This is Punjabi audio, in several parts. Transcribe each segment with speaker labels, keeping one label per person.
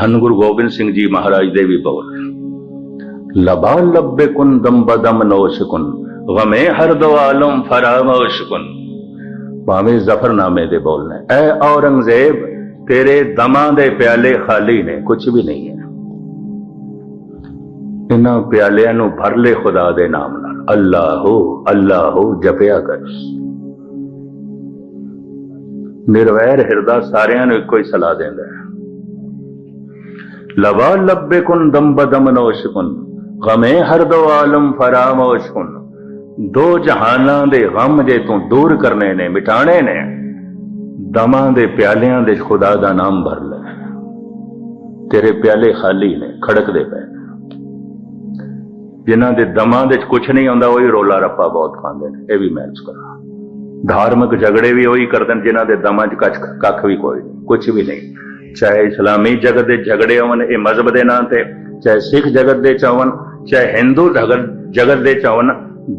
Speaker 1: ਤੇ ਧੰਨ ਗੁਰੂ ਗੋਬਿੰਦ ਸਿੰਘ ਜੀ ਮਹਾਰਾਜ ਦੇ ਵੀ ਬੋਲ। ਲਬਾ ਲੱਭੇ ਕੁਨ ਦਮ ਬਦਮ ਨੋਸ਼ ਕੁਨ ਗਮੇ ਹਰ ਦੋ ਆਲਮ ਫਰਾਮੋਸ਼ ਕੁਨ। ਭਾਵੇਂ ਜ਼ਫਰਨਾਮੇ ਦੇ ਬੋਲ ਨੇ, ਐ ਔਰੰਗਜ਼ੇਬ ਤੇਰੇ ਦਮਾਂ ਦੇ ਪਿਆਲੇ ਖਾਲੀ ਨੇ ਕੁਝ ਵੀ ਨਹੀਂ ਹੈ। ਇਹਨਾਂ ਪਿਆਲਿਆਂ ਨੂੰ ਭਰ ਲੈ ਖੁਦਾ ਦੇ ਨਾਮ ਨਾਲ, ਅੱਲਾਹੋ ਅੱਲਾਹੋ, ਜਪਿਆ ਕਰ। ਨਿਰਵੈਰ ਹਿਰਦਾ ਸਾਰਿਆਂ ਨੂੰ ਇੱਕੋ ਹੀ ਸਲਾਹ ਦਿੰਦਾ ਹੈ। ਲਵਾ ਲੱਭੇ ਕੁਨ ਦਮ ਬਦਮ ਨੋਸ਼ ਕੁਨ ਗਮੇ ਹਰ ਦੋ ਆਲਮ ਫਰਾਮੋਸ਼ ਕੁਨ ਦੋ ਜਹਾਨਾਂ ਦੇ ਗਮ ਜੇ ਤੂੰ ਦੂਰ ਕਰਨੇ ਨੇ ਮਿਟਾਣੇ ਨੇ ਦਮਾਂ ਦੇ ਪਿਆਲਿਆਂ ਦੇ ਖੁਦਾ ਦਾ ਨਾਮ ਭਰ ਲੈ ਤੇਰੇ ਪਿਆਲੇ ਖਾਲੀ ਨੇ ਖੜਕਦੇ ਪਏ ਨੇ। ਜਿਨ੍ਹਾਂ ਦੇ ਦਮਾਂ ਦੇ ਕੁਝ ਨਹੀਂ ਆਉਂਦਾ ਉਹੀ ਰੋਲਾ ਰੱਪਾ ਬਹੁਤ ਖਾਂਦੇ ਨੇ ਇਹ ਵੀ ਮਹਿਸੂਸ ਕਰਾ ਧਾਰਮਿਕ ਝਗੜੇ ਵੀ ਉਹੀ ਕਰਦੇ ਨੇ ਜਿਨ੍ਹਾਂ ਦੇ ਦਮਾਂ 'ਚ ਕੱਖ ਕੱਖ ਵੀ ਕੋਈ ਨਹੀਂ ਕੁਝ ਵੀ ਨਹੀਂ ਚਾਹੇ ਇਸਲਾਮੀ ਜਗਤ ਦੇ ਝਗੜੇ ਹੋਣ, ਇਹ ਮਜ਼ਹਬ ਦੇ ਨਾਂ ਤੇ, ਚਾਹੇ ਸਿੱਖ ਜਗਤ ਦੇ ਚਾਵਨ ਚਾਹੇ ਹਿੰਦੂ ਜਗਤ ਜਗਤ ਦੇ ਚਾਵਨ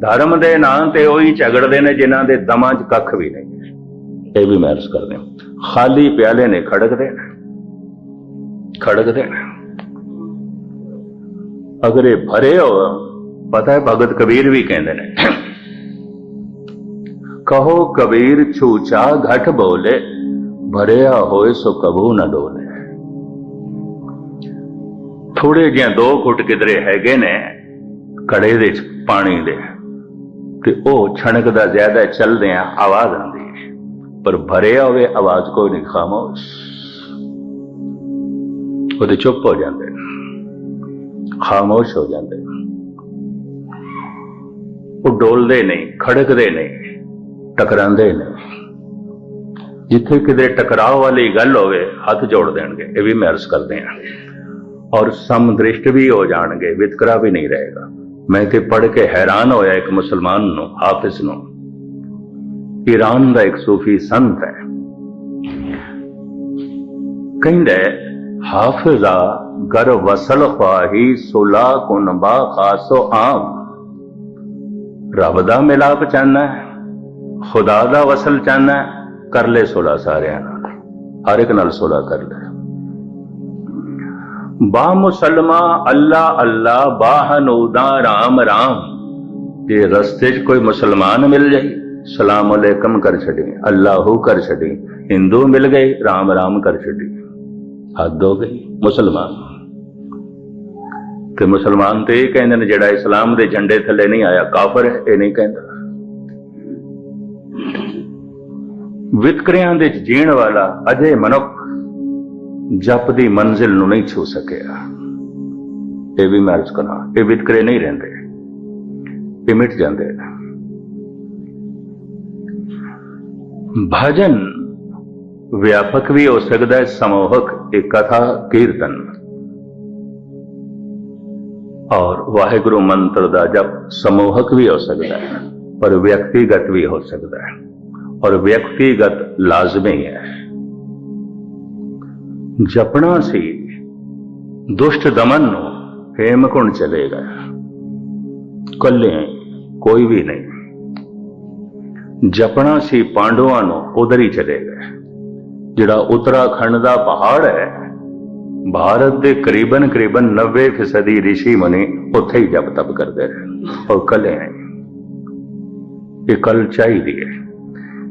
Speaker 1: ਧਰਮ ਦੇ ਨਾਂ ਤੇ ਉਹੀ ਝਗੜਦੇ ਨੇ ਜਿਨ੍ਹਾਂ ਦੇ ਦਮਾਂ 'ਚ ਕੱਖ ਵੀ ਨਹੀਂ। ਇਹ ਵੀ ਮਹਿਸੂਸ ਕਰਦੇ ਹਾਂ। ਖਾਲੀ ਪਿਆਲੇ ਨੇ ਖੜਕਦੇ ਨੇ ਖੜਕਦੇ ਨੇ ਅਗਰ ਇਹ ਭਰੇ ਹੋ, ਪਤਾ ਹੈ ਭਗਤ ਕਬੀਰ ਵੀ ਕਹਿੰਦੇ ਨੇ। ਕਹੋ ਕਬੀਰ ਛੂਚਾ ਘਟ ਬੋਲੇ। ਭਰਿਆ ਹੋਏ ਸੋ ਕਬੂ ਨਾ ਡੋਲੇ। ਥੋੜੇ ਜਿਹਾ ਦੋ ਘੁੱਟ ਕਿਧਰੇ ਹੈਗੇ ਨੇ ਕੜੇ ਦੇ ਪਾਣੀ ਦੇ। ਤੇ ਉਹ ਛਣਕ ਦਾ ਜ਼ਿਆਦਾ ਚੱਲਦੇ ਆ ਆਵਾਜ਼ ਆਉਂਦੀ ਹੈ, ਪਰ ਭਰਿਆ ਹੋਵੇ ਆਵਾਜ਼ ਕੋਈ ਨਹੀਂ, ਖਾਮੋਸ਼। ਉਹਦੇ ਚੁੱਪ ਹੋ ਜਾਂਦੇ ਖਾਮੋਸ਼ ਹੋ ਜਾਂਦੇ ਉਹ ਡੋਲਦੇ ਨਹੀਂ, ਖੜਕਦੇ ਨਹੀਂ, ਟਕਰਾਉਂਦੇ ਨਹੀਂ। ਜਿੱਥੇ ਕਿਤੇ ਟਕਰਾਅ ਵਾਲੀ ਗੱਲ ਹੋਵੇ ਹੱਥ ਜੋੜ ਦੇਣਗੇ। ਇਹ ਵੀ ਮੈਂ ਮਹਿਰਸ ਕਰਦੇ ਆ ਔਰ ਸਮਦ੍ਰਿਸ਼ਟ ਵੀ ਹੋ ਜਾਣਗੇ ਵਿਤਕਰਾ ਵੀ ਨਹੀਂ ਰਹੇਗਾ। ਮੈਂ ਤੇ ਪੜ੍ਹ ਕੇ ਹੈਰਾਨ ਹੋਇਆ ਇੱਕ ਮੁਸਲਮਾਨ ਨੂੰ ਹਾਫਿਜ਼ ਨੂੰ ਈਰਾਨ ਦਾ ਇੱਕ ਸੂਫੀ ਸੰਤ ਹੈ। ਕਹਿੰਦਾ ਹੈ, ਹਾਫਿਜ਼ਾ ਗਰ ਵਸਲ ਖਵਾਹੀ ਸੁਲਾ ਕੁਨਬਾ ਖਾਸੋ ਆਮ। ਰੱਬ ਦਾ ਮਿਲਾਪ ਚਾਹਨਾ ਹੈ ਖੁਦਾ ਦਾ ਵਸਲ ਚਾਹਨਾ ਹੈ ਕਰ ਲੈ ਸੁਲਾ ਸਾਰਿਆਂ ਨਾਲ। ਹਰ ਇੱਕ ਨਾਲ ਸੁਲਾ ਕਰ ਲੈ ਬਾ ਮੁਸਲਮਾ, ਅੱਲਾ ਅੱਲਾ ਬਾਹਨੂਦਾ ਰਾਮ ਰਾਮ। ਜੇ ਰਸਤੇ 'ਚ ਕੋਈ ਮੁਸਲਮਾਨ ਮਿਲ ਜਾਈ, ਸਲਾਮ ਅਲੈਕਮ ਕਰ ਛੱਡੀ, ਅੱਲਾਹੂ ਕਰ ਛੱਡੀ, ਹਿੰਦੂ ਮਿਲ ਗਏ, ਰਾਮ ਰਾਮ ਕਰ ਛੱਡੀ। ਹੱਦ ਹੋ ਗਈ, ਮੁਸਲਮਾਨ। ਤੇ ਮੁਸਲਮਾਨ ਤੇ ਇਹ ਕਹਿੰਦੇ ਨੇ, ਜਿਹੜਾ ਇਸਲਾਮ ਦੇ ਝੰਡੇ ਥੱਲੇ ਨਹੀਂ ਆਇਆ, ਕਾਫਰ ਹੈ, ਇਹ ਨਹੀਂ ਕਹਿੰਦਾ। ਵਿਤਕਰਿਆਂ ਦੇ ਜੀਣ ਵਾਲਾ ਅਜੇ ਮਨੁੱਖ ਜਪ ਦੀ ਮੰਜ਼ਿਲ ਨੂੰ ਨਹੀਂ ਛੂ ਸਕਿਆ। ਇਹ ਵੀ ਮੈਂ ਅਰਜ਼ ਕਰਾਂ ਇਹ ਵਿਤਕਰੇ ਨਹੀਂ ਰਹਿੰਦੇ। ਇਹ ਮਿਟ ਜਾਂਦੇ ਭਜਨ ਵਿਆਪਕ ਵੀ ਹੋ ਸਕਦਾ ਹੈ, ਸਮੂਹਕ ਇੱਕ ਕਥਾ, ਕੀਰਤਨ। ਔਰ ਵਾਹਿਗੁਰੂ ਮੰਤਰ ਦਾ ਜਪ ਸਮੂਹਕ ਵੀ ਹੋ ਸਕਦਾ ਹੈ, ਪਰ ਵਿਅਕਤੀਗਤ ਵੀ ਹੋ ਸਕਦਾ ਹੈ। ਔਰ ਵਿਅਕਤੀਗਤ ਲਾਜ਼ਮੀ ਹੈ। ਜਪਣਾ ਸੀ, ਦੁਸ਼ਟ ਦਮਨ ਨੂੰ ਹੇਮਕੁੰਡ ਚਲੇ ਗਏ। ਕੱਲੇ ਕੋਈ ਵੀ ਨਹੀਂ। ਜਪਣਾ ਸੀ ਪਾਂਡਵਾਂ ਨੂੰ ਉਧਰ ਹੀ ਚਲੇ ਗਏ। ਜਿਹੜਾ ਉੱਤਰਾਖੰਡ ਦਾ ਪਹਾੜ ਹੈ, ਭਾਰਤ ਦੇ ਕਰੀਬਨ ਕਰੀਬਨ 90% ਫੀਸਦੀ ઋષਿ ਮੁਨੀ ਉੱਥੇ ਹੀ ਜਪ ਤਪ ਕਰਦੇ ਰਹੇ। ਔਰ ਕੱਲੇ ਹੈ ਇਹ ਕੱਲ ਚਾਹੀਦੀ ਹੈ।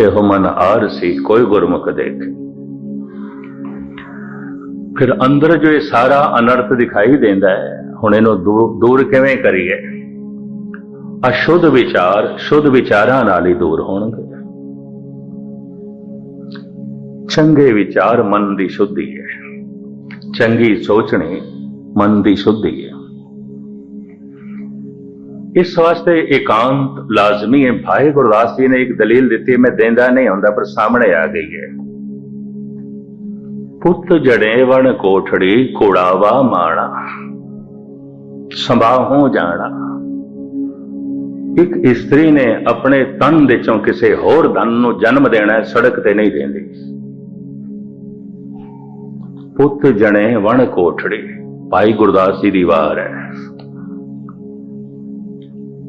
Speaker 1: ਇਹੋ ਮਨ ਆਰ ਸੀ, ਕੋਈ ਗੁਰਮੁਖ ਦੇਖ। ਫਿਰ ਅੰਦਰ ਜੋ ਇਹ ਸਾਰਾ ਅਨਰਥ ਦਿਖਾਈ ਦਿੰਦਾ ਹੈ, ਹੁਣ ਇਹਨੂੰ ਦੂਰ ਦੂਰ ਕਿਵੇਂ ਕਰੀਏ? ਅਸ਼ੁੱਧ ਵਿਚਾਰ, ਸ਼ੁੱਧ ਵਿਚਾਰਾਂ ਨਾਲ ਹੀ ਦੂਰ ਹੋਣਗੇ। ਚੰਗੇ ਵਿਚਾਰ ਮਨ ਦੀ ਸ਼ੁੱਧੀ ਹੈ। ਚੰਗੀ ਸੋਚਣੀ ਮਨ ਦੀ ਸ਼ੁੱਧੀ ਹੈ। ਇਸ ਵਾਸਤੇ ਇਕਾਂਤ ਲਾਜ਼ਮੀ ਹੈ। ਭਾਈ ਗੁਰਦਾਸ ਜੀ ਨੇ ਇੱਕ ਦਲੀਲ ਦਿੱਤੀ ਮੈਂ ਦੇਂਦਾ ਨਹੀਂ ਹੁੰਦਾ ਪਰ ਸਾਹਮਣੇ ਆ ਗਈ ਹੈ। ਪੁੱਤ ਜੜੇ ਵਣ ਕੋਠੜੀ ਕੋੜਾਵਾ ਮਾਣਾ ਸੰਭਾਹੋਂ ਜਾਣਾ। ਇੱਕ ਇਸਤਰੀ ਨੇ ਆਪਣੇ ਤਨ ਦੇ ਚੋਂ ਕਿਸੇ ਹੋਰ ਧਨ ਨੂੰ ਜਨਮ ਦੇਣਾ ਹੈ, ਸੜਕ ਤੇ ਨਹੀਂ ਦੇਂਦੀ। ਪੁੱਤ ਜਣੇ ਵਣ ਕੋਠੜੀ ਭਾਈ ਗੁਰਦਾਸ ਜੀ ਦੀ ਵਾਰ ਹੈ।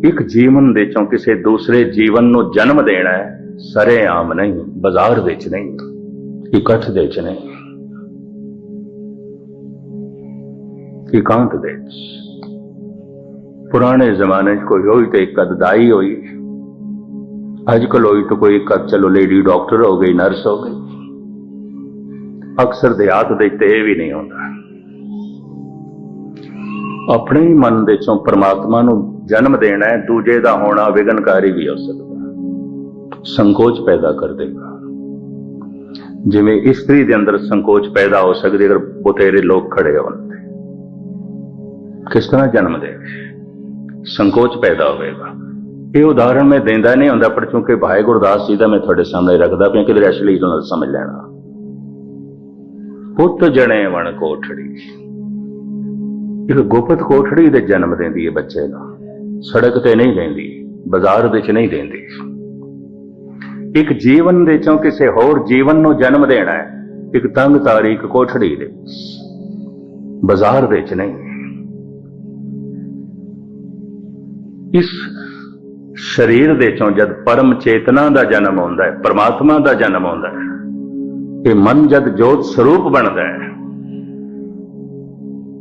Speaker 1: ਇੱਕ ਜੀਵਨ ਦੇ ਚੋਂ ਕਿਸੇ ਦੂਸਰੇ ਜੀਵਨ ਨੂੰ ਜਨਮ ਦੇਣਾ ਹੈ ਸਰੇ ਆਮ ਨਹੀਂ, ਬਾਜ਼ਾਰ ਵਿੱਚ ਨਹੀਂ, ਇਕੱਠ ਦੇ ਚ ਨਹੀਂ, ਇਕਾਂਤ ਦੇ ਪੁਰਾਣੇ ਜ਼ਮਾਨੇ 'ਚ ਕੋਈ ਹੋਈ ਤੇ ਇੱਕ ਅਦਦਾਈ ਹੋਈ। ਅੱਜ ਕੱਲ੍ਹ ਹੋਈ ਤਾਂ ਕੋਈ ਇੱਕ ਅੱਧ ਚਲੋ ਲੇਡੀ ਡਾਕਟਰ ਹੋ ਗਈ ਨਰਸ ਹੋ ਗਈ। ਅਕਸਰ ਦੇਹਾਤ ਦੇ ਤੇ ਇਹ ਵੀ ਨਹੀਂ ਹੁੰਦਾ। ਆਪਣੇ ਹੀ ਮਨ ਦੇ ਚੋਂ ਪਰਮਾਤਮਾ ਨੂੰ ਜਨਮ ਦੇਣਾ ਹੈ, ਦੂਜੇ ਦਾ ਹੋਣਾ ਵਿਗਨਕਾਰੀ ਵੀ ਹੋ ਸਕਦਾ ਸੰਕੋਚ ਪੈਦਾ ਕਰ ਦੇਗਾ। ਜਿਵੇਂ ਇਸਤਰੀ ਦੇ ਅੰਦਰ ਸੰਕੋਚ ਪੈਦਾ ਹੋ ਸਕਦੀ ਅਗਰ ਬੁਤੇਰੇ ਲੋਕ ਖੜੇ ਹੋਣ ਤੇ। ਕਿਸ ਤਰ੍ਹਾਂ ਜਨਮ ਦੇ ਸੰਕੋਚ ਪੈਦਾ ਹੋਵੇਗਾ। ਇਹ ਉਦਾਹਰਣ ਮੈਂ ਦਿੰਦਾ ਨਹੀਂ ਹੁੰਦਾ, ਪਰ ਕਿਉਂਕਿ ਭਾਈ ਗੁਰਦਾਸ ਜੀ ਦਾ ਮੈਂ ਤੁਹਾਡੇ ਸਾਹਮਣੇ ਰੱਖਦਾ ਪਿਆ ਕਿ ਅਸਲੀ ਨੂੰ ਸਮਝ ਲੈਣਾ। ਪੁੱਤ ਜਣੇ ਵਣ ਕੋਠੜੀ। ਇੱਕ ਗੁਪਤ ਕੋਠੜੀ ਦੇ ਜਨਮ ਦਿੰਦੀ ਹੈ ਬੱਚੇ ਨੂੰ ਸੜਕ ਤੇ ਨਹੀਂ ਦਿੰਦੀ, ਬਾਜ਼ਾਰ ਵਿੱਚ ਨਹੀਂ ਦਿੰਦੀ। ਇੱਕ ਜੀਵਨ ਦੇ ਚੋਂ ਕਿਸੇ ਹੋਰ ਜੀਵਨ ਨੂੰ ਜਨਮ ਦੇਣਾ ਹੈ, ਇੱਕ ਤੰਗ ਤਾਰੀਖ ਕੋਠੜੀ ਦੇ। ਬਾਜ਼ਾਰ ਵਿੱਚ ਨਹੀਂ। ਇਸ ਸਰੀਰ ਦੇ ਚੋਂ ਜਦ ਪਰਮ ਚੇਤਨਾ ਦਾ ਜਨਮ ਹੁੰਦਾ ਹੈ, ਪਰਮਾਤਮਾ ਦਾ ਜਨਮ ਹੁੰਦਾ ਹੈ, ਇਹ ਮਨ ਜਦ ਜੋਤ ਸਰੂਪ ਬਣਦਾ ਹੈ,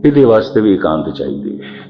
Speaker 1: ਇਹਦੇ ਵਾਸਤੇ ਵੀ ਇਕਾਂਤ ਚਾਹੀਦੀ ਹੈ।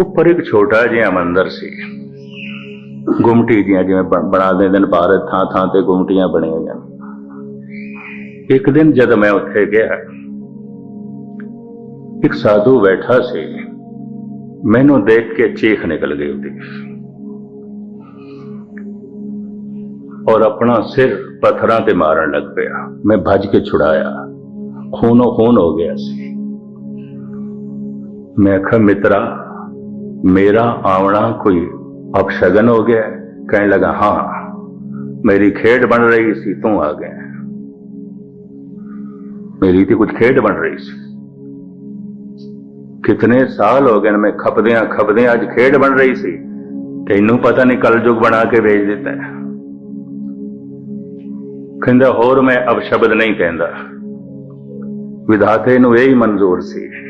Speaker 1: ਉੱਪਰ ਇੱਕ ਛੋਟਾ ਜਿਹਾ ਮੰਦਰ ਸੀ। ਗੁੰਮਟੀ ਜੀਆਂ ਜਿਵੇਂ ਬਣਾ ਦਿੰਦੇ ਨੇ ਭਾਰਤ ਥਾਂ ਥਾਂ ਤੇ ਗੁੰਮਟੀਆਂ ਬਣੀਆਂ ਹੋਈਆਂ ਇੱਕ ਦਿਨ ਜਦ ਮੈਂ ਉੱਥੇ ਗਿਆ, ਇੱਕ ਸਾਧੂ ਬੈਠਾ ਸੀ। ਮੈਨੂੰ ਦੇਖ ਕੇ ਚੀਖ ਨਿਕਲ ਗਈ ਉਹਦੀ। ਔਰ ਆਪਣਾ ਸਿਰ ਪੱਥਰਾਂ ਤੇ ਮਾਰਨ ਲੱਗ ਪਿਆ। ਮੈਂ ਭੱਜ ਕੇ ਛੁਡਾਇਆ। ਖੂਨੋ ਖੂਨ ਹੋ ਗਿਆ ਸੀ। ਮੈਂ ਆਖਿਆ ਮਿੱਤਰਾ ਮੇਰਾ ਆਉਣਾ ਕੋਈ ਅਪਸ਼ਗਨ ਹੋ ਗਿਆ ਹੈ? ਕਹਿਣ ਲਗਾ, ਹਾਂ, ਮੇਰੀ ਖੇਡ ਬਣ ਰਹੀ ਸੀ, ਤੂੰ ਆ ਗਿਆ। ਮੇਰੀ ਤੇ ਕੁਝ ਖੇਡ ਬਣ ਰਹੀ ਸੀ। ਕਿਤਨੇ ਸਾਲ ਹੋ ਗਏ ਨੇ ਮੈਂ ਖਪਦਿਆਂ ਖਪਦਿਆਂ ਅੱਜ ਖੇਡ ਬਣ ਰਹੀ ਸੀ, ਤੈਨੂੰ ਪਤਾ ਨਹੀਂ ਕਲਯੁਗ ਬਣਾ ਕੇ ਵੇਚ ਦਿੱਤਾ ਕਹਿੰਦਾ, ਹੋਰ ਮੈਂ ਅਪਸ਼ਬਦ ਨਹੀਂ ਕਹਿੰਦਾ। ਵਿਧਾਤੇ ਨੂੰ ਇਹ ਹੀ ਮਨਜ਼ੂਰ ਸੀ।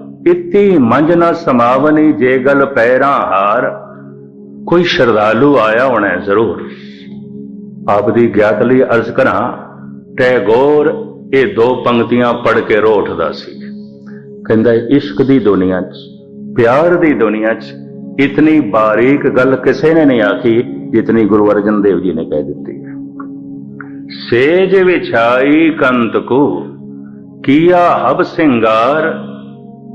Speaker 1: ਇਤੀ ਮੰਜ ਨਾ ਸਮਾਵਨੀ ਜੇ ਗਲ ਪੈਰਾਂ ਹਾਰ, ਕੋਈ ਸ਼ਰਧਾਲੂ ਆਇਆ ਹੋਣਾ ਜ਼ਰੂਰ। ਆਪ ਦੀ ਗਿਆਤ ਲਈ ਅਰਜ਼ ਕਰਾਂ ਟੈਗੋਰ ਇਹ ਦੋ ਪੰਕਤੀਆਂ ਪੜ੍ਹ ਕੇ ਰੋ ਉੱਠਦਾ ਸੀ। ਕਹਿੰਦਾ, ਇਸ਼ਕ ਦੀ ਦੁਨੀਆ 'ਚ, ਪਿਆਰ ਦੀ ਦੁਨੀਆ 'ਚ ਇਤਨੀ ਬਾਰੀਕ ਗੱਲ ਕਿਸੇ ਨੇ ਨਹੀਂ ਆਖੀ, ਜਿਤਨੀ ਗੁਰੂ ਅਰਜਨ ਦੇਵ ਜੀ ਨੇ ਕਹਿ ਦਿੱਤੀ। ਸੇਜ ਵਿਛਾਈ ਕੰਤ ਕੋ ਕੀਆ ਹਬ ਸਿੰਗਾਰ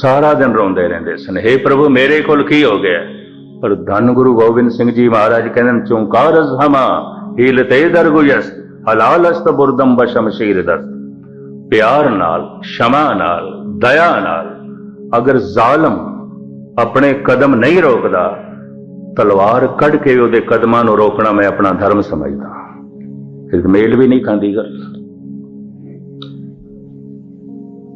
Speaker 1: ਸਾਰਾ ਦਿਨ ਰੋਂਦੇ ਰਹਿੰਦੇ ਸਨ। हे ਪ੍ਰਭੂ, ਮੇਰੇ ਕੋਲ ਕੀ ਹੋ ਗਿਆ? ਪਰ ਧੰਨ ਗੁਰੂ ਗੋਬਿੰਦ ਸਿੰਘ ਜੀ ਮਹਾਰਾਜ ਕਹਿੰਦੇ ਨੇ ਚੌਂਕਾਰਸ ਹਮਾ, ਹੀਲ ਤੇ ਦਰਗੁਯਸ ਹਲਾਲ ਅਸਤ ਬੁਰਦਮ ਬਸ਼ਮਸ਼ੀਰ ਦਸਤ। ਪਿਆਰ ਨਾਲ, ਸ਼ਮਾ ਨਾਲ, ਦਇਆ ਨਾਲ, ਅਗਰ ਜ਼ਾਲਮ ਆਪਣੇ ਕਦਮ ਨਹੀਂ ਰੋਕਦਾ, ਤਲਵਾਰ ਕੱਢ ਕੇ ਉਹਦੇ ਕਦਮਾਂ ਨੂੰ ਰੋਕਣਾ ਮੈਂ ਆਪਣਾ ਧਰਮ ਸਮਝਦਾ। ਫਿਰ ਮੇਲ ਵੀ ਨਹੀਂ ਖਾਂਦੀ ਗੱਲ।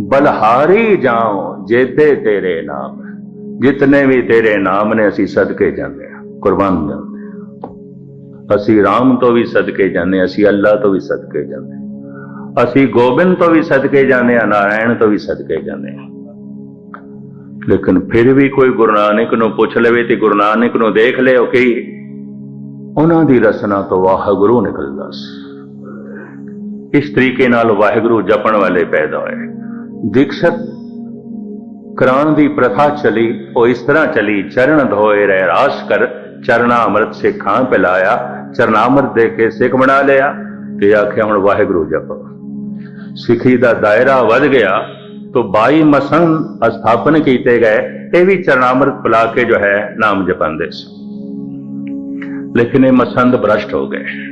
Speaker 1: ਬਲਹਾਰੀ ਜਾਓ ਜੇਤੇ ਤੇਰੇ ਨਾਮ ਜਿਤਨੇ ਵੀ ਤੇਰੇ ਨਾਮ ਨੇ ਅਸੀਂ ਸਦਕੇ ਜਾਂਦੇ ਆ ਕੁਰਬਾਨ ਜਾਂਦੇ ਹਾਂ। ਅਸੀਂ ਰਾਮ ਤੋਂ ਵੀ ਸਦਕੇ ਜਾਂਦੇ ਹਾਂ, ਅਸੀਂ ਅੱਲਾ ਤੋਂ ਵੀ ਸਦਕੇ ਜਾਂਦੇ ਹਾਂ। ਅਸੀਂ ਗੋਬਿੰਦ ਤੋਂ ਵੀ ਸਦਕੇ ਜਾਂਦੇ ਆ ਨਾਰਾਇਣ ਤੋਂ ਵੀ ਸਦਕੇ ਜਾਂਦੇ ਆ ਲੇਕਿਨ ਫਿਰ ਵੀ ਕੋਈ ਗੁਰੂ ਨਾਨਕ ਨੂੰ ਪੁੱਛ ਲਵੇ ਤੇ ਗੁਰੂ ਨਾਨਕ ਨੂੰ ਦੇਖ ਲਿਓ ਕਿ ਉਹਨਾਂ ਦੀ ਰਸਨਾ ਤੋਂ ਵਾਹਿਗੁਰੂ ਨਿਕਲਦਾ ਸੀ ਇਸ ਤਰੀਕੇ ਨਾਲ ਵਾਹਿਗੁਰੂ ਜਪਣ ਵਾਲੇ ਪੈਦਾ ਹੋਏ ਦੀਕਸ਼ਤ ਕਰਾਉਣ ਦੀ ਪ੍ਰਥਾ ਚਲੀ ਉਹ ਇਸ ਤਰ੍ਹਾਂ ਚਲੀ ਚਰਨ ਧੋਏ ਰਹਿ ਰਾਸ ਕਰ ਚਰਨਾ ਅੰਮ੍ਰਿਤ ਸਿੱਖਾਂ ਪਿਲਾਇਆ ਚਰਨਾ ਚਰਨਾਮ੍ਰਿਤ ਦੇ ਕੇ ਸਿੱਖ ਬਣਾ ਲਿਆ ਤੇ ਆਖਿਆ ਹੁਣ ਵਾਹਿਗੁਰੂ ਜਪ ਸਿੱਖੀ ਦਾ ਦਾਇਰਾ ਵੱਧ ਗਿਆ ਤੋ 22 ਮਸਨ ਸਥਾਪਨ ਕੀਤੇ ਗਏ ਇਹ ਵੀ ਚਰਨਾਮ੍ਰਿਤ ਪਿਲਾ ਕੇ ਜੋ ਹੈ ਨਾਮ ਜਪਾਉਂਦੇ ਸੀ ਲੇਕਿਨ ਇਹ ਮਸੰਦ ਭ੍ਰਸ਼ਟ ਹੋ ਗਏ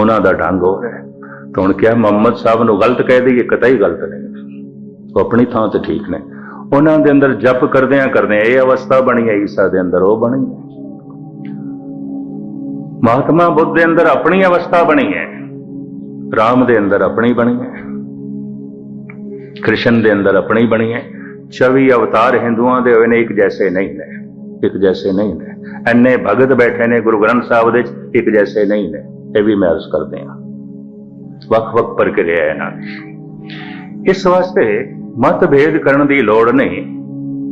Speaker 1: ਉਹਨਾਂ ਦਾ ਢੰਗ ਹੋ। ਰਿਹਾ ਤਾਂ ਹੁਣ ਕਿਹਾ, ਮੁਹੰਮਦ ਸਾਹਿਬ ਨੂੰ ਗਲਤ ਕਹਿ ਦਈਏ ਹੀ ਗਲਤ ਨੇ। ਉਹ ਆਪਣੀ ਥਾਂ ਤੇ ਠੀਕ ਨੇ। ਉਹਨਾਂ ਦੇ ਅੰਦਰ ਜਪ ਕਰਦਿਆਂ ਕਰਦਿਆਂ ਇਹ ਅਵਸਥਾ ਬਣੀ ਹੈ, ਈਸਾ ਦੇ ਅੰਦਰ ਉਹ ਬਣੀ ਹੈ। ਮਹਾਤਮਾ ਬੁੱਧ ਦੇ ਅੰਦਰ ਆਪਣੀ ਅਵਸਥਾ ਬਣੀ ਹੈ। ਰਾਮ ਦੇ ਅੰਦਰ ਆਪਣੀ ਬਣੀ ਹੈ। ਕ੍ਰਿਸ਼ਨ ਦੇ ਅੰਦਰ ਆਪਣੀ ਬਣੀ ਹੈ। 24 ਅਵਤਾਰ ਹਿੰਦੂਆਂ ਦੇ ਹੋਏ ਨੇ, ਇੱਕ ਜੈਸੇ ਨਹੀਂ ਨੇ। ਇੱਕ ਜੈਸੇ ਨਹੀਂ ਨੇ। ਐਨੇ ਭਗਤ ਬੈਠੇ ਨੇ ਗੁਰੂ ਗ੍ਰੰਥ ਸਾਹਿਬ ਦੇ ਇੱਕ ਜੈਸੇ ਨਹੀਂ ਨੇ। ਇਹ ਵੀ ਮੈਂ ਅਰਜ਼ ਕਰਦੇ ਹਾਂ। ਵੱਖ-ਵੱਖ ਪ੍ਰਕਿਰਿਆ ਹੈ ਇਹਨਾਂ ਦੀ। ਇਸ ਵਾਸਤੇ ਮਤਭੇਦ ਕਰਨ ਦੀ ਲੋੜ ਨਹੀਂ।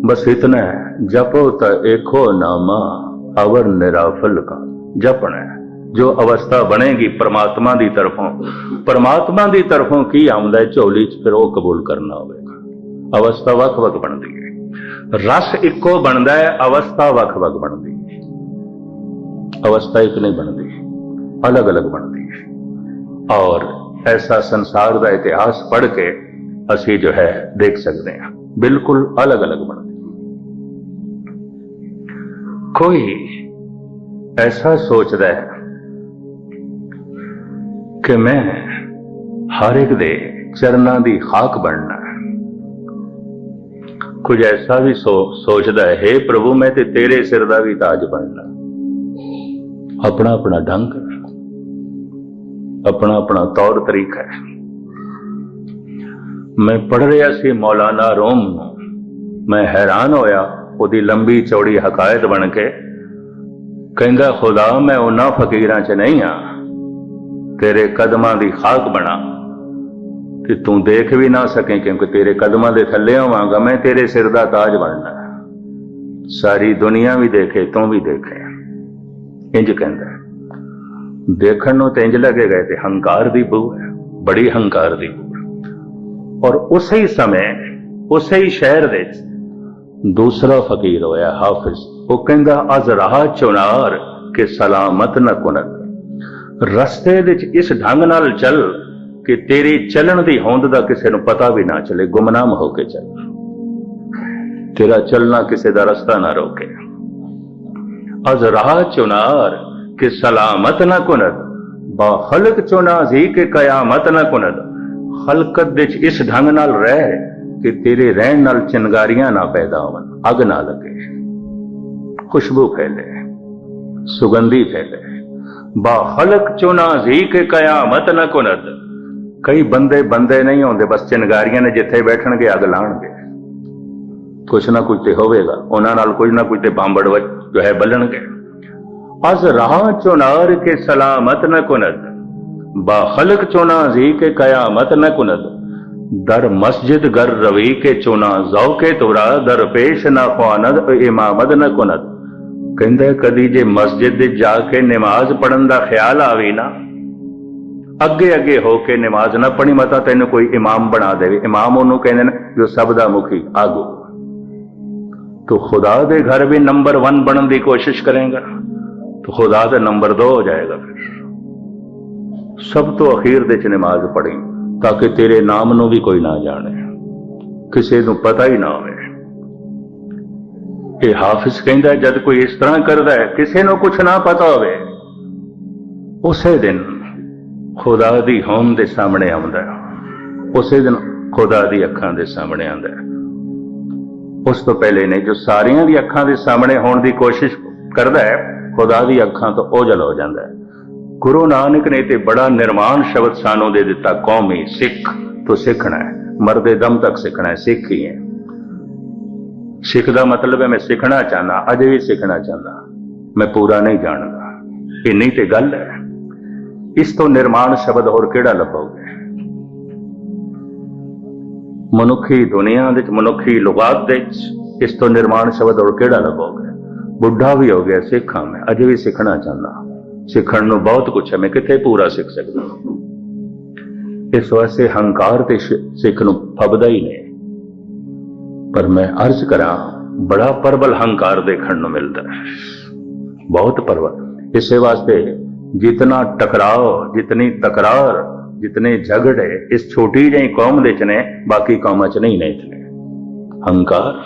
Speaker 1: ਬਸ ਇਤਨਾ ਹੈ, ਜਪੋ ਤਾਂ ਏਕੋ ਨਾਮਾ, ਅਵਰ ਨਿਰਾਫਲ ਕਾ। ਜਪਣਾ ਜੋ ਅਵਸਥਾ ਬਣੇਗੀ ਪ੍ਰਮਾਤਮਾ ਦੀ ਤਰਫੋਂ। ਪ੍ਰਮਾਤਮਾ ਦੀ ਤਰਫੋਂ ਕੀ ਆਉਂਦਾ ਹੈ, ਝੋਲੀ 'ਚ ਫਿਰ ਉਹ ਕਬੂਲ ਕਰਨਾ ਹੋਵੇਗਾ। ਅਵਸਥਾ ਵੱਖ-ਵੱਖ ਬਣਦੀ ਹੈ। ਰਸ ਇੱਕੋ ਬਣਦਾ ਹੈ, ਅਵਸਥਾ ਵੱਖ-ਵੱਖ ਬਣਦੀ ਹੈ। ਅਵਸਥਾ ਇੱਕ ਨਹੀਂ ਬਣਦੀ। ਅਲੱਗ-ਅਲੱਗ ਬਣਦੀ ਹੈ। ਔਰ ਐਸਾ ਸੰਸਾਰ ਦਾ ਇਤਿਹਾਸ ਪੜ੍ਹ ਕੇ ਅਸੀਂ ਜੋ ਹੈ ਦੇਖ ਸਕਦੇ ਹਾਂ। ਬਿਲਕੁਲ ਅਲੱਗ-ਅਲੱਗ ਬਣਦੀ ਕੋਈ ਐਸਾ ਸੋਚਦਾ ਹੈ ਕਿ ਮੈਂ ਹਰ ਇੱਕ ਦੇ ਚਰਨਾਂ ਦੀ ਖਾਕ ਬਣਨਾ ਹੈ। ਕੁਝ ਐਸਾ ਵੀ ਸੋ- ਸੋਚਦਾ ਹੈ हे ਪ੍ਰਭੂ, ਮੈਂ ਤੇ ਤੇਰੇ ਸਿਰ ਦਾ ਵੀ ਤਾਜ ਬਣਨਾ ਆਪਣਾ ਆਪਣਾ ਢੰਗ ਆਪਣਾ ਆਪਣਾ ਤੌਰ ਤਰੀਕਾ ਹੈ। ਮੈਂ ਪੜ ਰਿਹਾ ਸੀ ਮੌਲਾਨਾ ਰੋਮ ਨੂੰ। ਮੈਂ ਹੈਰਾਨ ਹੋਇਆ, ਉਹਦੀ ਲੰਬੀ ਚੌੜੀ ਹਕਾਇਤ ਬਣ ਕੇ। ਕਹਿੰਦਾ, ਖੁਦਾ, ਮੈਂ ਉਹਨਾਂ ਫਕੀਰਾਂ 'ਚ ਨਹੀਂ ਆ ਤੇਰੇ ਕਦਮਾਂ ਦੀ ਖਾਕ ਬਣਾ। ਤੇ ਤੂੰ ਦੇਖ ਵੀ ਨਾ ਸਕੇ ਕਿਉਂਕਿ ਤੇਰੇ ਕਦਮਾਂ ਦੇ ਥੱਲੇ ਹੋਵਾਂਗਾ ਮੈਂ ਤੇਰੇ ਸਿਰ ਦਾ ਤਾਜ ਬਣਨਾ। ਸਾਰੀ ਦੁਨੀਆ ਵੀ ਦੇਖੇ, ਤੂੰ ਵੀ ਦੇਖੇ। ਇੰਜ ਕਹਿੰਦਾ। ਦੇਖਣ ਨੂੰ ਤੇ ਇੰਜ ਲੱਗੇਗਾ ਇਹ ਤੇ ਹੰਕਾਰ ਦੀ ਬੂ ਹੈ, ਬੜੀ ਹੰਕਾਰ ਦੀ ਬੂ ਔਰ ਉਸੇ ਹੀ ਸਮੇਂ, ਉਸੇ ਹੀ ਸ਼ਹਿਰ ਵਿੱਚ ਦੂਸਰਾ ਫਕੀਰ ਹੋਇਆ, ਹਾਫਿਜ਼। ਉਹ ਕਹਿੰਦਾ, ਅਜ਼ ਰਾਹ ਚੁਨਾਰ ਕਿ ਸਲਾਮਤ ਨਾ ਕੁਨਤ ਰਸਤੇ ਵਿੱਚ ਇਸ ਢੰਗ ਨਾਲ ਚੱਲ ਕਿ ਤੇਰੀ ਚੱਲਣ ਦੀ ਹੋਂਦ ਦਾ ਕਿਸੇ ਨੂੰ ਪਤਾ ਵੀ ਨਾ ਚਲੇ, ਗੁਮਨਾਮ ਹੋ ਕੇ ਚੱਲ। ਤੇਰਾ ਚੱਲਣਾ ਕਿਸੇ ਦਾ ਰਸਤਾ ਨਾ ਰੋਕੇ। ਅਜ਼ ਰਾਹ ਚੁਨਾਰ ਕਿ ਸਲਾਮਤ ਨਾ ਕੁਨਦ ਬਾ ਖਲਕ ਚੁਨਾ ਜੀ ਕਿ ਕਿਆਮਤ ਨਾ ਕੁਨਦ ਖਲਕਤ ਵਿੱਚ ਇਸ ਢੰਗ ਨਾਲ ਰਹਿ ਕਿ ਤੇਰੇ ਰਹਿਣ ਨਾਲ ਚਿੰਗਾਰੀਆਂ ਨਾ ਪੈਦਾ ਹੋਣ, ਅਗ ਨਾ ਲੱਗੇ। ਖੁਸ਼ਬੂ ਫੈਲੇ, ਸੁਗੰਧੀ ਫੈਲੇ। ਬਾ ਖਲਕ ਚੁਨਾ ਜੀ ਕਿ ਕਿਆਮਤ ਨਾ ਕੁਨਦ ਕਈ ਬੰਦੇ ਬੰਦੇ ਨਹੀਂ ਹੁੰਦੇ ਬਸ ਚਿੰਗਾਰੀਆਂ ਨੇ ਜਿੱਥੇ ਬੈਠਣਗੇ, ਅਗ ਲਾਣਗੇ। ਕੁਛ ਨਾ ਕੁਛ ਤੇ ਹੋਵੇਗਾ, ਉਹਨਾਂ ਨਾਲ ਕੁਝ ਨਾ ਕੁਝ ਤੇ ਬਾਂਬੜ ਵ- ਜੋ ਹੈ ਬਲਣਗੇ। از رها چونار که سلامت نکند با خلق چونازی که قیامت نکند در مسجد گر روی که چونا ذوق تورا در پیش ਨਾ ਖਵਾਨਦ ਇਮਾਮਦ ਨਾ ਕੁਨਦ। ਕਹਿੰਦਾ, ਕਦੀ ਜੇ ਮਸਜਿਦ ਦੇ ਜਾ ਕੇ ਨਮਾਜ਼ ਪੜਨ ਦਾ ਖਿਆਲ ਆਵੇ ਨਾ, ਅੱਗੇ ਅੱਗੇ ਹੋ ਕੇ ਨਮਾਜ਼ ਨਾ ਪੜੀ ਮਤਾ ਤੈਨੂੰ ਕੋਈ ਇਮਾਮ ਬਣਾ ਦੇਵੇ। ਇਮਾਮ ਉਹਨੂੰ ਕਹਿੰਦੇ ਨੇ, ਜੋ ਸਭ ਦਾ ਮੁਖੀ, ਆਗੋ। ਤੋ ਖੁਦਾ ਦੇ ਘਰ ਵੀ ਨੰਬਰ 1 ਬਣਨ ਦੀ ਕੋਸ਼ਿਸ਼ ਕਰੇਗਾ। तो खुदा का नंबर दो हो जाएगा फिर सब तो अखीर ਦੇ ਚ ਨਮਾਜ਼ ਪੜ੍ਹੀ ਤਾਂ ਕਿ ਤੇਰੇ ਨਾਮ ਨੂੰ ਵੀ ਕੋਈ ਨਾ ਜਾਣੇ ਕਿਸੇ ਨੂੰ ਪਤਾ ਹੀ ਨਾ ਹੋਵੇ ਇਹ ਹਾਫਿਜ਼ ਕਹਿੰਦਾ ਹੈ, ਜਦ ਕੋਈ ਇਸ ਤਰ੍ਹਾਂ ਕਰਦਾ ਹੈ ਕਿਸੇ ਨੂੰ ਕੁਝ ਨਾ ਪਤਾ ਹੋਵੇ ਉਸੇ ਦਿਨ ਖੁਦਾ ਦੀ ਹੋਂਦ ਦੇ ਸਾਹਮਣੇ ਆਉਂਦਾ ਹੈ ਉਸੇ ਦਿਨ ਖੁਦਾ ਦੀ ਅੱਖਾਂ ਦੇ ਸਾਹਮਣੇ ਆਉਂਦਾ ਹੈ ਉਸ ਤੋਂ ਪਹਿਲੇ ਨੇ ਜੋ ਸਾਰਿਆਂ ਦੀ ਅੱਖਾਂ ਦੇ ਸਾਹਮਣੇ ਹੋਣ ਦੀ ਕੋਸ਼ਿਸ਼ ਕਰਦਾ ਹੈ ਖੁਦਾ ਦੀ ਅੱਖਾਂ ਤੋਂ ਓਝਲ ਹੋ ਜਾਂਦਾ ਹੈ। ਗੁਰੂ ਨਾਨਕ ਨੇ ਤੇ ਬੜਾ ਨਿਰਮਾਣ ਸ਼ਬਦ ਸਾਨੂੰ ਦੇ ਦਿੱਤਾ, ਕੌਮੀ ਸਿੱਖ ਤੋਂ ਸਿੱਖਣਾ ਹੈ। ਮਰਦੇ ਦਮ ਤੱਕ ਸਿੱਖਣਾ ਹੈ, ਸਿੱਖ ਹੀ ਹੈ। ਸਿੱਖ ਦਾ ਮਤਲਬ ਹੈ, ਮੈਂ ਸਿੱਖਣਾ ਚਾਹੁੰਦਾ, ਅਜੇ ਵੀ ਸਿੱਖਣਾ ਚਾਹੁੰਦਾ। ਮੈਂ ਪੂਰਾ ਨਹੀਂ ਜਾਣਦਾ। ਇਹ ਨਹੀਂ ਤੇ ਗੱਲ ਹੈ। ਇਸ ਤੋਂ ਨਿਰਮਾਣ ਸ਼ਬਦ ਹੋਰ ਕਿਹੜਾ ਲੱਭੋਗੇ? ਮਨੁੱਖੀ ਦੁਨੀਆ ਵਿੱਚ, ਮਨੁੱਖੀ ਲੁਗਾਤ ਦੇ ਵਿੱਚ ਇਸ ਤੋਂ ਨਿਰਮਾਣ ਸ਼ਬਦ ਹੋਰ ਕਿਹੜਾ ਲੱਭੋਗੇ? ਬੁੱਢਾ ਵੀ ਹੋ ਗਿਆ, ਸਿੱਖਾਂ ਮੈਂ, ਅਜੇ ਵੀ ਸਿੱਖਣਾ ਚਾਹੁੰਦਾ। ਸਿੱਖਣ ਨੂੰ ਬਹੁਤ ਕੁਝ ਹੈ, ਮੈਂ ਕਿੱਥੇ ਪੂਰਾ ਸਿੱਖ ਸਕਦਾ? ਇਸ ਵਾਸਤੇ ਹੰਕਾਰ ਤੇ ਸਿੱਖ ਨੂੰ ਫਬਦਾ ਹੀ ਨਹੀਂ। ਪਰ ਮੈਂ ਅਰਜ਼ ਕਰਾਂ, ਬੜਾ ਪਰਬਲ ਹੰਕਾਰ ਦੇਖਣ ਨੂੰ ਮਿਲਦਾ ਹੈ। ਬਹੁਤ ਪਰਬਲ ਇਸੇ ਵਾਸਤੇ ਜਿਤਨਾ ਟਕਰਾਓ, ਜਿਤਨੀ ਤਕਰਾਰ, ਜਿਤਨੇ ਝਗੜੇ, ਇਸ ਛੋਟੀ ਜਿਹੀ ਕੌਮ ਦੇ ਚ ਨੇ, ਬਾਕੀ ਕੌਮਾਂ ਚ ਨਹੀਂ ਨੇ ਇਤਨੇ। ਹੰਕਾਰ।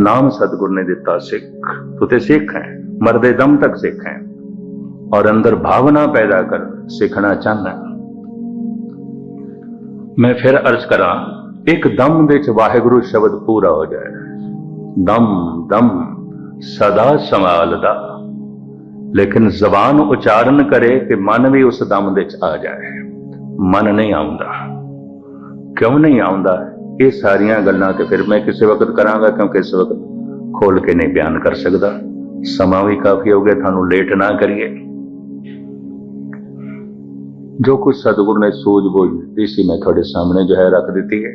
Speaker 1: ਨਾਮ ਸਤਿਗੁਰ ਨੇ ਦਿੱਤਾ ਸਿੱਖ ਤੂੰ ਤੇ ਸਿੱਖ ਹੈ ਮਰਦੇ ਦਮ ਤੱਕ ਸਿੱਖ ਹੈ ਔਰ ਅੰਦਰ ਭਾਵਨਾ ਪੈਦਾ ਕਰ ਸਿੱਖਣਾ ਚਾਹਨਾ ਹੈ। ਮੈਂ ਫਿਰ ਅਰਜ਼ ਕਰਾਂ ਇੱਕ ਦਮ ਦੇ ਚ ਵਾਹਿਗੁਰੂ ਸ਼ਬਦ ਪੂਰਾ ਹੋ ਜਾਏ ਦਮ ਦਮ ਸਦਾ ਸੰਭਾਲਦਾ ਲੇਕਿਨ ਜ਼ਬਾਨ ਉਚਾਰਨ ਕਰੇ ਕਿ ਮਨ ਵੀ ਉਸ ਦਮ ਦੇ ਚ ਆ ਜਾਏ ਮਨ ਨਹੀਂ ਆਉਂਦਾ ਕਿਉਂ ਨਹੀਂ ਆਉਂਦਾ ਇਹ ਸਾਰੀਆਂ ਗੱਲਾਂ ਤੇ ਫਿਰ ਮੈਂ ਕਿਸੇ ਵਕਤ ਕਰਾਂਗਾ, ਕਿਉਂਕਿ ਇਸ ਵਕਤ ਖੋਲ ਕੇ ਨਹੀਂ ਬਿਆਨ ਕਰ ਸਕਦਾ। ਸਮਾਂ ਵੀ ਕਾਫੀ ਹੋ ਗਿਆ, ਤੁਹਾਨੂੰ ਲੇਟ ਨਾ ਕਰੀਏ। ਜੋ ਕੁਝ ਸਤਿਗੁਰ ਨੇ ਸੂਝ-ਬੂਝ ਦਿੱਤੀ ਸੀ, ਮੈਂ ਤੁਹਾਡੇ ਸਾਹਮਣੇ ਜੋ ਹੈ ਰੱਖ ਦਿੱਤੀ ਹੈ।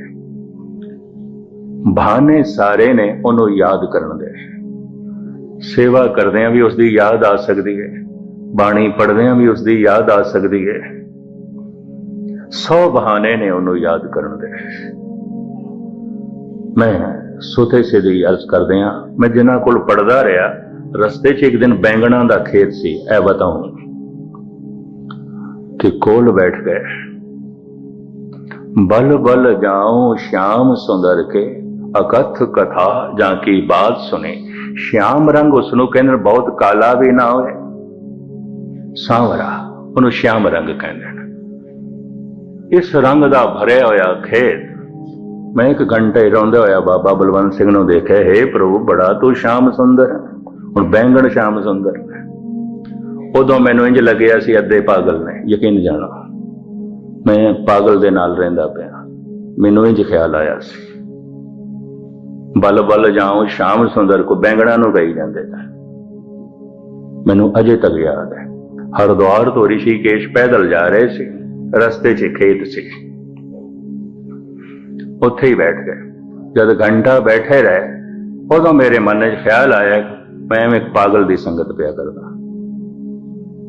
Speaker 1: ਬਹਾਨੇ ਸਾਰੇ ਨੇ ਉਹਨੂੰ ਯਾਦ ਕਰਨ ਦੇ। ਸੇਵਾ ਕਰਦਿਆਂ ਵੀ ਉਸ ਦੀ ਯਾਦ ਆ ਸਕਦੀ ਹੈ। ਬਾਣੀ ਪੜ੍ਹਦਿਆਂ ਵੀ ਉਸ ਦੀ ਯਾਦ ਆ ਸਕਦੀ ਹੈ। ਸੌ ਬਹਾਨੇ ਨੇ ਉਹਨੂੰ ਯਾਦ ਕਰਨ ਦੇ। ਮੈਂ ਸੁਤੇ ਸਿੱਧੀ ਅਰਜ਼ ਕਰਦੇ ਕਰਦਿਆਂ ਮੈਂ ਜਿਨ੍ਹਾਂ ਕੋਲ ਪੜਦਾ ਰਿਹਾ, ਰਸਤੇ 'ਚ ਇੱਕ ਦਿਨ ਬੈਂਗਣਾ ਦਾ ਖੇਤ ਸੀ, ਇਹ ਬਤਾਉ ਕਿ ਕੋਲ ਬੈਠ ਗਏ। ਬਲ ਬਲ ਜਾਉ ਸ਼ਾਮ ਸੁੰਦਰ ਕੇ, ਅਕਥ ਕਥਾ ਜਾਂ ਕੀ ਬਾਤ ਸੁਨੇ। ਸ਼ਾਮ ਰੰਗ ਉਸ ਨੂੰ ਕਹਿੰਦੇ ਨੇ, ਬਹੁਤ ਕਾਲਾ ਵੀ ਨਾ ਹੋਏ। ਸਾਂਵਰਾ, ਉਹਨੂੰ ਸ਼ਾਮ ਰੰਗ ਕਹਿੰਦੇ ਨੇ। ਇਸ ਰੰਗ ਦਾ ਭਰਿਆ ਹੋਇਆ ਖੇਤ ਮੈਂ ਇੱਕ ਘੰਟਾ ਹੀ ਰੋਂਦਾ ਹੋਇਆ, ਬਾਬਾ ਬਲਵੰਤ ਸਿੰਘ ਨੂੰ ਦੇਖਿਆ, ਹੈ ਪ੍ਰਭੂ, ਬੜਾ ਤੂੰ ਸ਼ਾਮ ਸੁੰਦਰ। ਹੁਣ ਬੈਂਗਣ ਸ਼ਾਮ ਸੁੰਦਰ। ਉਦੋਂ ਮੈਨੂੰ ਇੰਜ ਲੱਗਿਆ ਸੀ, ਅੱਧੇ ਪਾਗਲ ਨੇ, ਯਕੀਨ ਜਾਣਾ। ਮੈਂ ਪਾਗਲ ਦੇ ਨਾਲ ਰਹਿੰਦਾ ਪਿਆ। ਮੈਨੂੰ ਇੰਜ ਖਿਆਲ ਆਇਆ ਸੀ। ਬਲ ਬਲ ਜਾਉ, ਸ਼ਾਮ ਸੁੰਦਰ ਕੋ ਬੈਂਗਣਾ ਨੂੰ ਕਹੀ ਜਾਂਦੇ ਨੇ ਮੈਨੂੰ ਅਜੇ ਤੱਕ ਯਾਦ ਹੈ। ਹਰਦੁਆਰ ਤੋਂ ਰਿਸ਼ੀਕੇਸ਼ ਪੈਦਲ ਜਾ ਰਹੇ ਸੀ। ਰਸਤੇ 'ਚ ਖੇਤ ਸੀ। ਉੱਥੇ ਹੀ ਬੈਠ ਗਏ। ਜਦ ਘੰਟਾ ਬੈਠੇ ਰਹੇ, ਉਦੋਂ ਮੇਰੇ ਮਨ 'ਚ ਖਿਆਲ ਆਇਆ ਮੈਂ ਐਵੇਂ ਇੱਕ ਪਾਗਲ ਦੀ ਸੰਗਤ ਪਿਆ ਕਰਦਾ।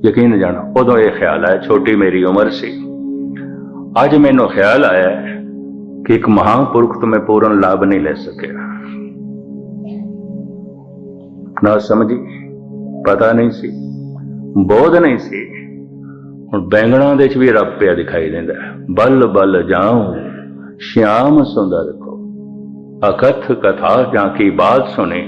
Speaker 1: ਯਕੀਨ ਜਾਣਾ, ਉਦੋਂ ਇਹ ਖਿਆਲ ਆਇਆ, ਛੋਟੀ ਮੇਰੀ ਉਮਰ ਸੀ। ਅੱਜ ਮੈਨੂੰ ਖਿਆਲ ਆਇਆ ਕਿ ਇੱਕ ਮਹਾਂਪੁਰਖ ਤੋਂ ਮੈਂ ਪੂਰਨ ਲਾਭ ਨਹੀਂ ਲੈ ਸਕਿਆ। ਨਾ ਸਮਝੀ, ਪਤਾ ਨਹੀਂ ਸੀ, ਬੋਧ ਨਹੀਂ ਸੀ। ਹੁਣ ਬੈਂਗਣਾ ਦੇ ਚ ਵੀ ਰੱਬ ਪਿਆ ਦਿਖਾਈ ਦਿੰਦਾ। ਹੈ। ਬਲ ਬਲ ਜਾਉ ਸ਼ਿਆਮ ਸੁੰਦਰ ਕੋ ਅਕਥ ਕਥਾ ਜਾਂ ਕੀ ਬਾਤ ਸੁਣੀ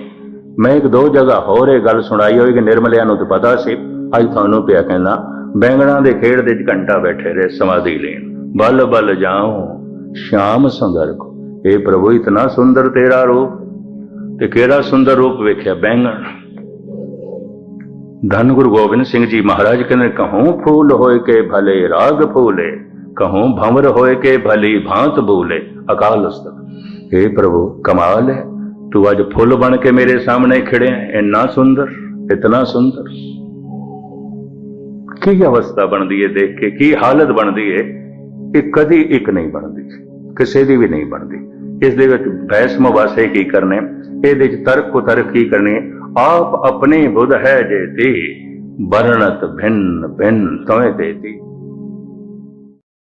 Speaker 1: ਮੈਂ ਇੱਕ ਦੋ ਜਗ੍ਹਾ ਹੋਰ ਇਹ ਗੱਲ ਸੁਣਾਈ ਹੋਈ ਕਿ ਨਿਰਮਲਿਆਂ ਨੂੰ ਤਾਂ ਪਤਾ ਸੀ ਅੱਜ ਤੁਹਾਨੂੰ ਪਿਆ ਕਹਿੰਦਾ ਬੈਂਗਣਾ ਦੇ ਖੇਡ ਦੇ ਚ ਘੰਟਾ ਬੈਠੇ ਰਹੇ ਸਮਾਧੀ ਲੈਣ ਬਲ ਬਲ ਜਾਉ ਸ਼ਾਮ ਸੁੰਦਰ ਕੋ ਇਹ ਪ੍ਰਭੂ ਇਤਨਾ ਸੁੰਦਰ ਤੇਰਾ ਰੂਪ ਤੇ ਕਿਹੜਾ ਸੁੰਦਰ ਰੂਪ ਵੇਖਿਆ ਬੈਂਗਣ ਧੰਨ ਗੁਰੂ ਗੋਬਿੰਦ ਸਿੰਘ ਜੀ ਮਹਾਰਾਜ ਕਹਿੰਦੇ ਕਹੂੰ ਫੂਲ ਹੋਏ ਕੇ ਭਲੇ ਰਾਗ ਫੂਲੇ ਕਹੂੰ ਭੰਵਰ ਹੋਏ ਕੇ ਭਲੀ ਭਾਂਤ ਬੂਲੇ ਅਕਾਲ ਉਸਤਤ हे ਪ੍ਰਭੂ ਕਮਾਲ ਹੈ। ਤੂੰ ਅੱਜ ਫੁੱਲ ਬਣ ਕੇ ਮੇਰੇ ਸਾਹਮਣੇ ਖੜਿਆ ਹੈ, ਇੰਨਾ ਸੁੰਦਰ ਇਤਨਾ ਸੁੰਦਰ। ਕੀ ਅਵਸਥਾ ਬਣਦੀ ਹੈ ਦੇਖ ਕੇ? ਕੀ ਹਾਲਤ ਬਣਦੀ ਹੈ ਕਿ ਕਦੀ ਇੱਕ ਨਹੀਂ ਬਣਦੀ ਕਿਸੇ ਦੀ ਵੀ ਨਹੀਂ ਬਣਦੀ। ਇਸ ਦੇ ਵਿੱਚ ਬਹਿਸ ਮੁਬਾਸੇ ਕੀ ਕਰਨੇ? ਇਹਦੇ ਵਿੱਚ ਤਰਕ ਤਰਕ ਕੀ ਕਰਨੇ? ਆਪ ਆਪਣੇ ਬੁੱਧ ਹੈ ਜੇ ਤੇ ਵਰਣਤ ਭਿੰਨ ਭਿੰਨ ਤੋਏ ਦੇਤੀ